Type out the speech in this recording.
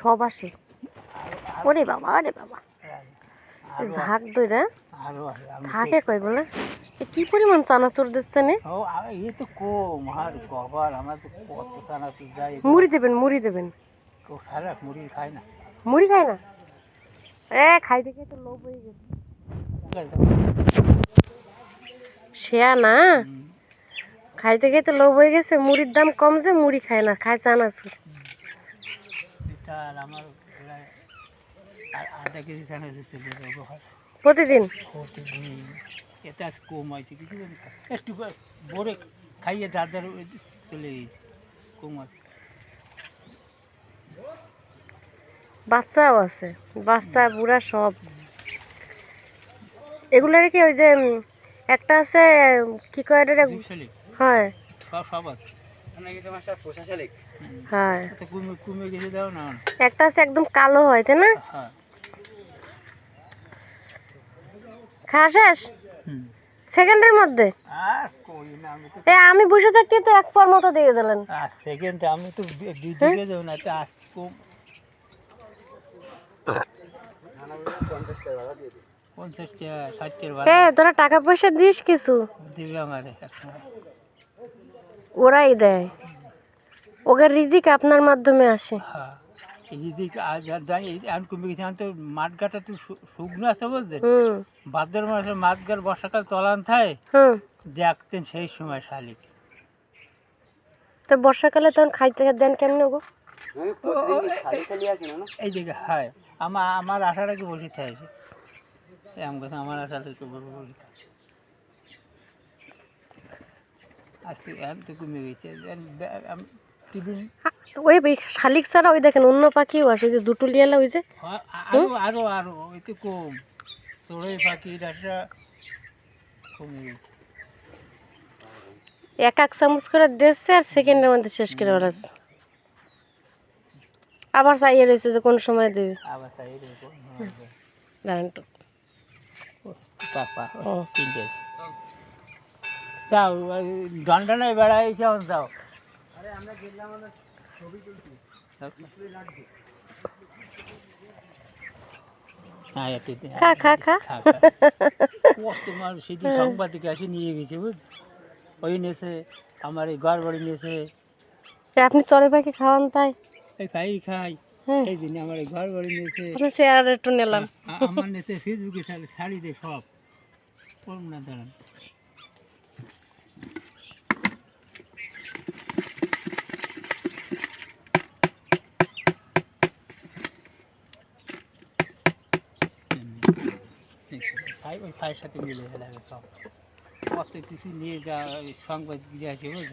সব আসে। ওরে বাবা আরে বাবা। ঝাঁক দইরা। থাকে কয়গুলো কি পরিমাণ চানাচুর দিচ্ছে নে? তো কম আর আমার তো কত খানা তো মুড়ি দেবেন মুড়ি দেবেন। তো সারা মুড়ি খায় না। মুড়ি খায় না? এ খাইতে খেতে লোভ হয়ে গেছে। শেয়া না? খাইতে খেতে লোভ হয়ে গেছে মুড়ির দাম কম যে মুড়ি খায় না খায় চানাচুর। আর আমার আধা কেজি চানা চলে প্রতিদিন? প্রতিদিন। এটা আজ কম হয়েছে কিছু একটু খাইয়ে যার যার চলে গেছে কম আছে। বাচ্চাও আছে বাচ্চা বুড়া সব। এগুলোর কি ওই যে একটা আছে কি কয় হয়। সব সব আছে। হয়। একটা আছে একদম কালো হয় তাই না? হ্যাঁ। খাওয়া শেষ? সেকেন্ডের মধ্যে? আমি তো এ আমি বসে থাকতে তো এক পর মতো দিয়ে দিলেন। আর সেকেন্ডে আমি তো দু- দুই না তো আজ কম পঞ্চাশটা ষাটটার এ বাজার তোরা টাকা পয়সা দিস কিছু। ওরাই দেয়। ওকে রিজিক আপনার মাধ্যমে আসে। হ্যাঁ এখন কমে গেছে এখন তো শুকনো আছে ভাদ্র মাসে মাঠ গার বর্ষাকাল চলান থাকে দেখতেন সেই সময় শালিক। তো বর্ষাকালে তখন খাইতে দেন কেমন গো? এই দিকে হয় আমার আমার আশাটা কি বসে থাকে আমার আশাটা বসে থাকে আজকে তো কমে গেছে টিফিন ওই শালিক ছাড়া ওই দেখেন অন্য পাখিও আছে যে জুটুলিয়ালা ওই যে। আরও আরও আরও ওই তো কম। চড়ুই কমে গেছে। এক এক চামচ করে দিচ্ছে আর সেকেন্ডের মধ্যে শেষ করে বেড়াচ্ছে আবার চাইয়ে রয়েছে যে কোন সময় দেবে। আবার দাঁড়ান একটু। পাপা ও। যাও ঘণ্টা নাই বেড়াই যাও। যাও হ্যাঁ। খা খা খা। খা, খা। তোমার সেদিন সাংবাদিক এসে নিয়ে গেছে বুঝ? ওই নেছে আমার এই ঘর বাড়ি নেছে আপনি চড়ে পাখি খাওয়ান তাই? খাই খাই। হ্যাঁ। এই দিন আমার এই ঘর বাড়ি আপনি চেয়ার একটু নিলাম। আমার নেছে ফেসবুকে শাড়ি- শাড়ি দে সব। পড়ব না দাঁড়ান। ভাই ওই ভাইয়ের সাথে মিলে গেলে সব। কত কিছু নিয়ে যা সংবাদ দিয়ে আসে